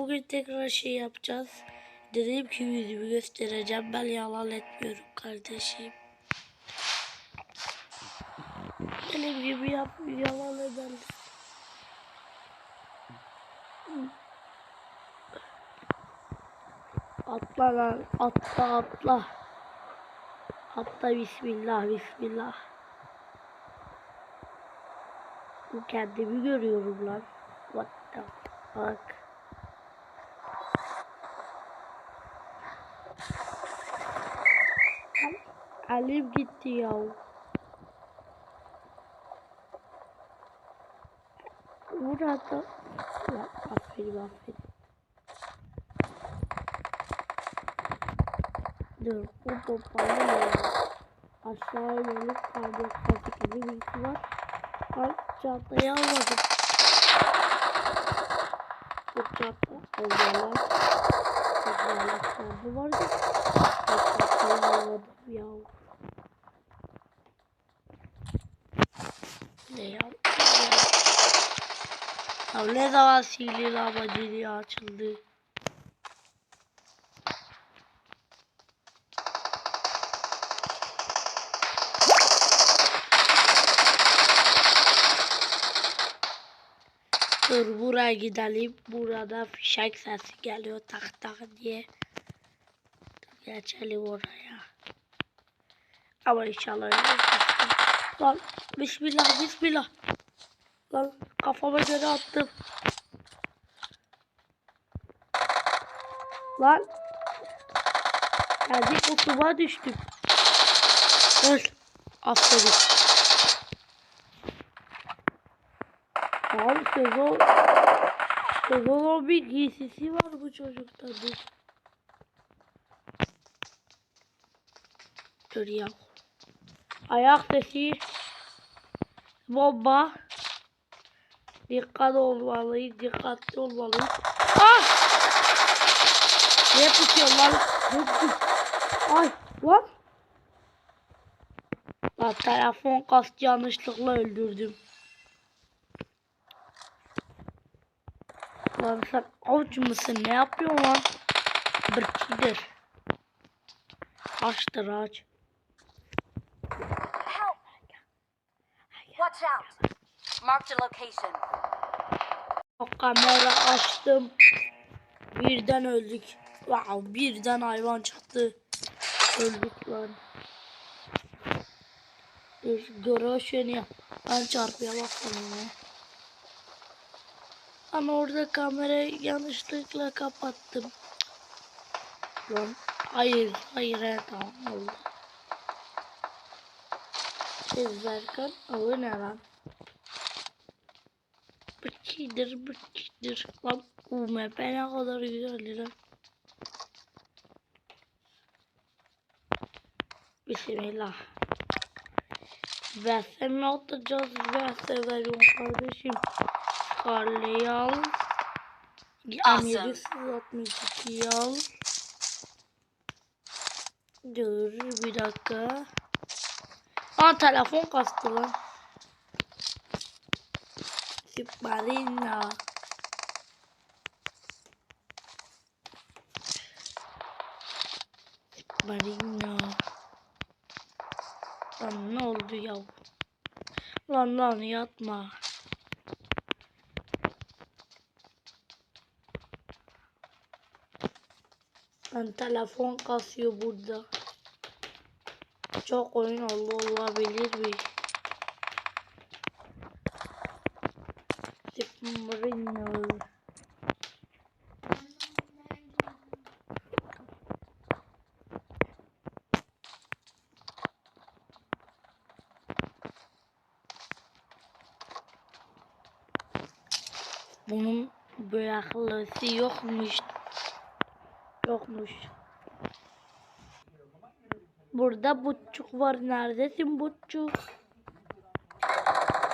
bugün tekrar şey yapacağız. Dedim ki yüzümü göstereceğim. Ben yalan etmiyorum kardeşim. Benim gibi yap, yalan ederim. Atla lan, atla atla. Atla bismillah, bismillah. Bu kendimi görüyorum lan. What the fuck. Elim gitti ya. Burada. Lan aferin aferin. Dur bu pompalı ya. Aşağıya yönük kaydık kaçıklı bilgi var. Ben çantayı almadım. Bu çanta almalar. Almalar çanta vardı. Ben çantayı almadım ya. Ne ya? Ya ne zaman sihirli lavacılığı açıldı? Dur buraya gidelim. Burada fişek sesi geliyor tak tak diye. Geçelim oraya. Ama inşallah. Lan bismillah bismillah. Lan kafama göre attım. Lan. Kendi kutuma düştüm. Öl. Aferin. Abi sezon sezon 11 giysisi var bu çocukta dur. Dur ya. Ayak sesi. Bomba. Dikkat olmalıyız, dikkatli olmalıyız. Ah! Ne yapıyorsun lan? Ay lan. Lan telefon kast yanlışlıkla öldürdüm. Lan sen avuç musun? Ne yapıyorsun lan? Bırkidir. Açtır aç. Watch out! Marked a location. O kamera açtım. Birden öldük. Wow, birden hayvan çıktı. Öldük lan. Dur, görev şunu yap. Ben çarpıya bakalım ya. Ama orada kamerayı yanlışlıkla kapattım. Lan hayır hayır he, tamam oldu. Ezberkan avı ne lan? Bıçıdır bıçıdır. Lan UMP ne kadar güzel lan. Bismillah. Verse mi atacağız? Verse veriyorum kardeşim. Harley'i al. Awesome. M762'yi al. Dur bir dakika. Aa telefon kastı lan. Submarina. Submarina. Lan ne oldu ya? Lan lan yatma. Lan telefon kasıyor burada. Çok oyun oldu olabilir mi? Submarino. Bunun bırakılısı yokmuş. Yokmuş. Burada buçuk var. Neredesin buçuk?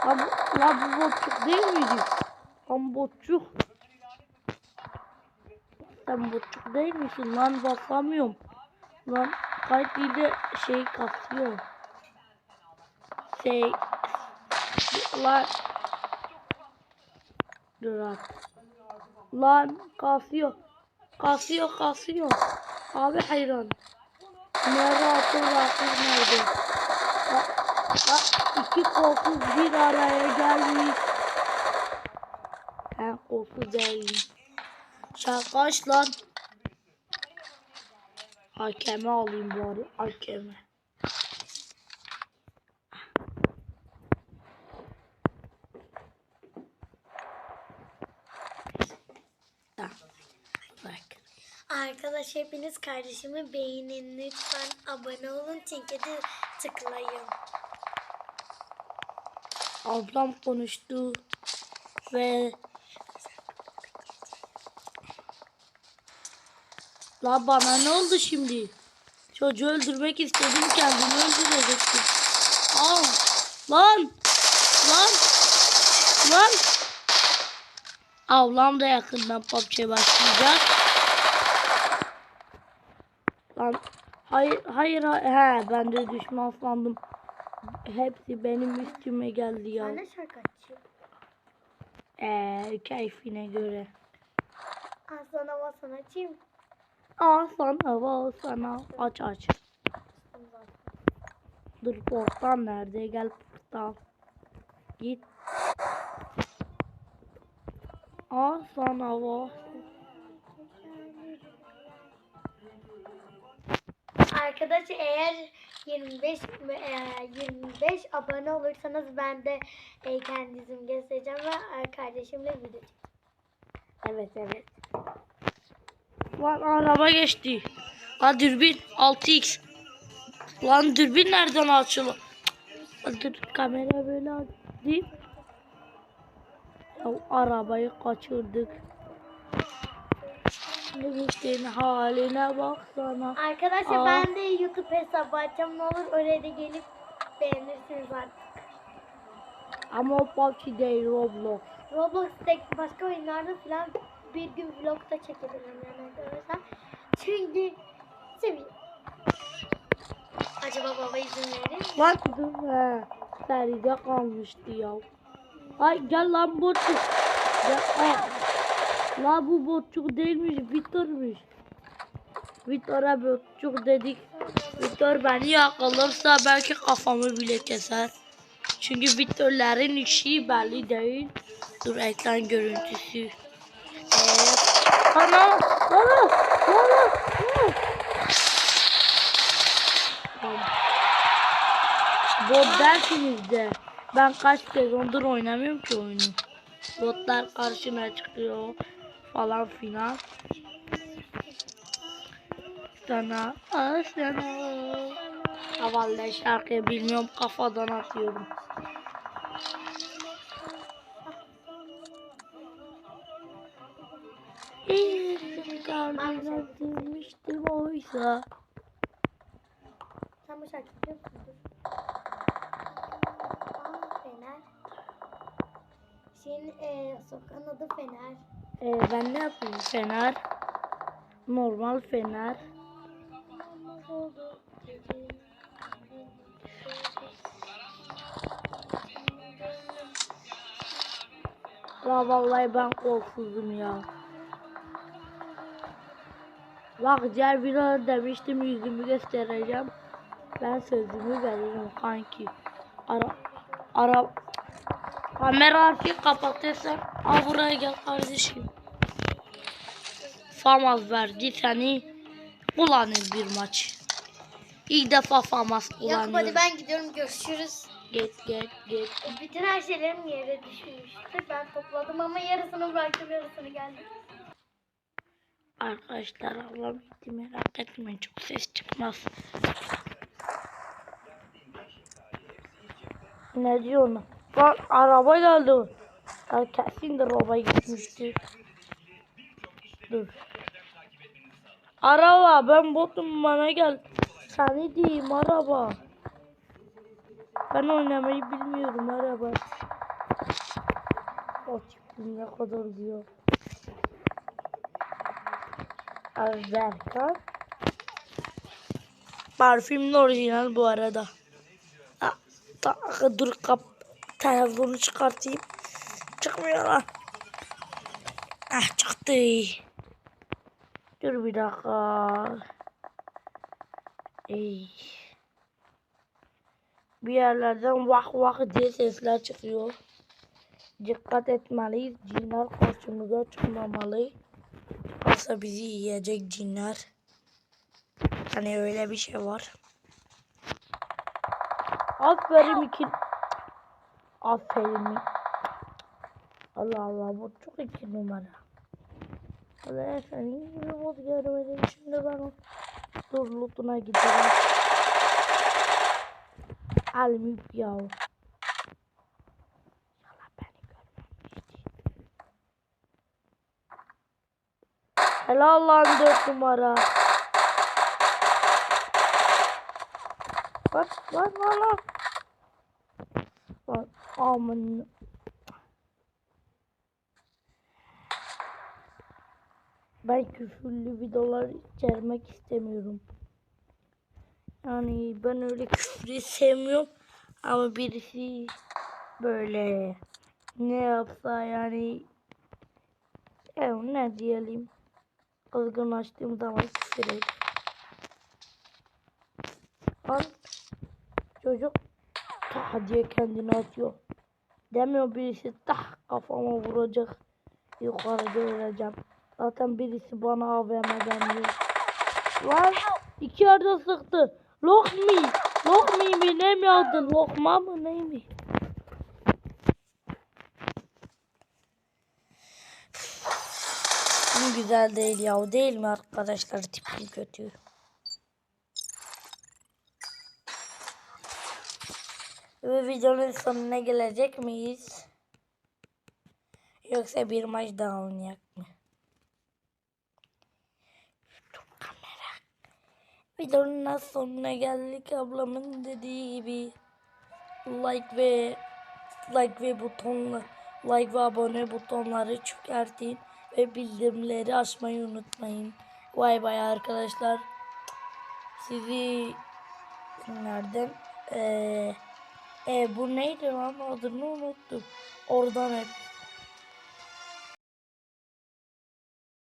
Lan, bu- lan bu buçuk değil miydi? Lan buçuk. Sen buçuk değil misin? Lan basamıyorum. Lan kalp ile şey kasıyor. Şey. Lan. Dur. Lan kasıyor. Kasıyor kasıyor. Abi hayran. Nerede atıl rakip nerede? Ha, ha, iki kolsuz bir araya gelmiş. Ben kolsuz değilim. Şakaş lan. Hakeme alayım bari. Hakeme. Arkadaş hepiniz kardeşimi beğenin lütfen abone olun de tıklayın. Ablam konuştu ve La bana ne oldu şimdi? Çocuğu öldürmek istedim kendimi öldürecektim. Aa, lan! Lan! Lan! Ablam da yakından PUBG başlayacak. Lan hayır hayır hayır he ben de düşman sandım. Hepsi benim üstüme geldi ya. Ben de şarkı açayım. Eee keyfine göre. Az sonra basan açayım. Sana al sana aç aç. Dur portal nerede? Gel portal. Git. Sana al. Arkadaş eğer 25 e, 25 abone olursanız ben de e, kendizim göstereceğim ve kardeşimle video. Evet evet. Lan araba geçti. Lan dürbün 6x. Lan dürbün nereden açılıyor? Dur kamera böyle değil. Ya arabayı kaçırdık. Gittin haline baksana. Arkadaşlar Aa. ben de YouTube hesabı açacağım. Ne olur oraya da gelip beğenirsiniz artık. Ama o PUBG değil Roblox. Roblox'ta başka oyunlarda falan bir gün vlog da çekebilirim yani arkadaşlar. Çünkü seviyorum. Acaba baba izin verir mi? Lan dur he. Seride kalmıştı ya. Ay gel lan botçuk. Gel, ay. La bu botçuk değilmiş Victor'muş. Victor'a botçuk dedik. Victor beni yakalarsa belki kafamı bile keser. Çünkü Victor'ların işi belli değil. Dur ekran görüntüsü. Evet. Ana! Ana! Ana! Bot dersiniz de ben kaç sezondur oynamıyorum ki oyunu. Botlar karşına çıkıyor falan filan. Sana sana. Havalı şarkı bilmiyorum kafadan atıyorum. İyi kalbine atılmıştım oysa. Sen bu şarkıyı biliyor musun? Fener. Şeyin e, sokağın adı Fener. Ee, ben ne yapayım? Fener. Normal fener. La vallahi ben korkusuzum ya. Bak diğer videoda demiştim yüzümü göstereceğim. Ben sözümü veririm kanki. Ara ara kamera artık kapatırsan al buraya gel kardeşim. Famaz verdi seni kullanır bir maç. İlk defa Yakup kullanıyor. hadi ben gidiyorum görüşürüz. Git git git. Bütün her şeylerim yere düşmüştü. Ben topladım ama yarısını bıraktım yarısını geldi. Arkadaşlar ablam gitti merak etmeyin çok ses çıkmaz. Ne diyorsun? Lan araba geldi. Ya kesin de araba gitmiştir. Dur. Araba ben botum bana gel. Seni diyeyim araba. Ben oynamayı bilmiyorum araba. O çıktı ne kadar diyor. Azerkan. Parfümün orijinal bu arada. Dur kap telefonu çıkartayım. Çıkmıyor lan. Ah çıktı. Dur bir dakika. Ey. Bir yerlerden vah vah diye sesler çıkıyor. Dikkat etmeliyiz. Cinler karşımıza çıkmamalı. Yoksa bizi yiyecek cinler. Hani öyle bir şey var. Aferin iki. Aferin. Allah Allah bu çok iki numara. Allah efendim bir mod görmedim. Şimdi ben o dur lootuna giderim. Almip yav. Allah beni görmemişti. Helal lan dört numara. Var var var lan. Var aman. Ben küfürlü videolar içermek istemiyorum. Yani ben öyle küfrü sevmiyorum. Ama birisi böyle ne yapsa yani ya ne diyelim açtığım zaman et. Al çocuk tah diye kendini atıyor. Demiyor birisi tah kafama vuracak. Yukarıda öleceğim. Zaten birisi bana AVM'den diyor. Lan iki yerde sıktı. Lock me mi ne mi adın? Lokma mı ne? Bu güzel değil ya. Değil mi arkadaşlar? Tipi kötü. Ve videonun sonuna gelecek miyiz? Yoksa bir maç daha oynayak mı? Kamera. Videonun sonuna geldik ablamın dediği gibi. Like ve like ve butonla like ve abone butonları çökertin ve bildirimleri açmayı unutmayın. Vay bay arkadaşlar. Sizi nereden? Eee e, bu neydi lan adını unuttum. Oradan hep